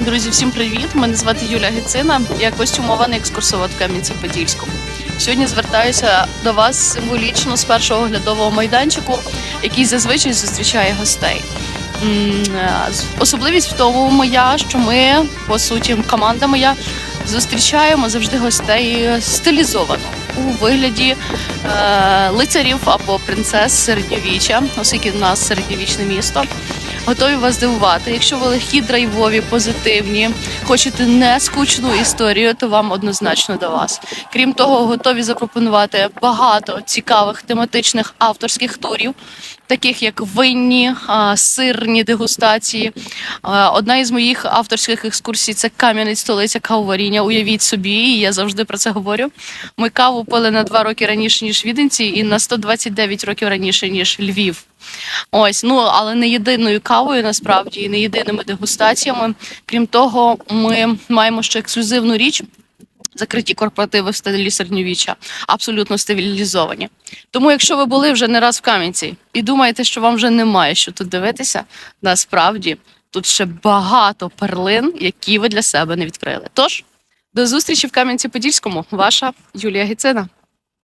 Друзі, всім привіт! Мене звати Юля Гицина. Я костюмований екскурсовод в Кам'янці-Подільському. Сьогодні звертаюся до вас символічно з першого оглядового майданчику, який зазвичай зустрічає гостей. Е, Особливість в тому моя, що ми, по суті, команда моя зустрічаємо завжди гостей стилізовано у вигляді е, лицарів або принцес середньовіччя, оскільки в нас середньовічне місто. Готові вас здивувати. Якщо ви легкі, драйвові, позитивні, хочете не скучну історію, то вам однозначно до вас. Крім того, готові запропонувати багато цікавих тематичних авторських турів, таких як винні, сирні дегустації. Одна із моїх авторських екскурсій це Кам'янець, столиця кавоваріння. Уявіть собі, я завжди про це говорю. Ми каву пили на два роки раніше ніж віденці, і на 129 років раніше ніж Львів. Ось, ну але не єдиною кавою насправді і не єдиними дегустаціями. Крім того, ми маємо ще ексклюзивну річ. Закриті корпоративи в стилі середньовіччя, абсолютно стилізовані. Тому, якщо ви були вже не раз в Кам'янці і думаєте, що вам вже немає що тут дивитися, насправді тут ще багато перлин, які ви для себе не відкрили. Тож до зустрічі в Кам'янці-Подільському, ваша Юлія Гіцина.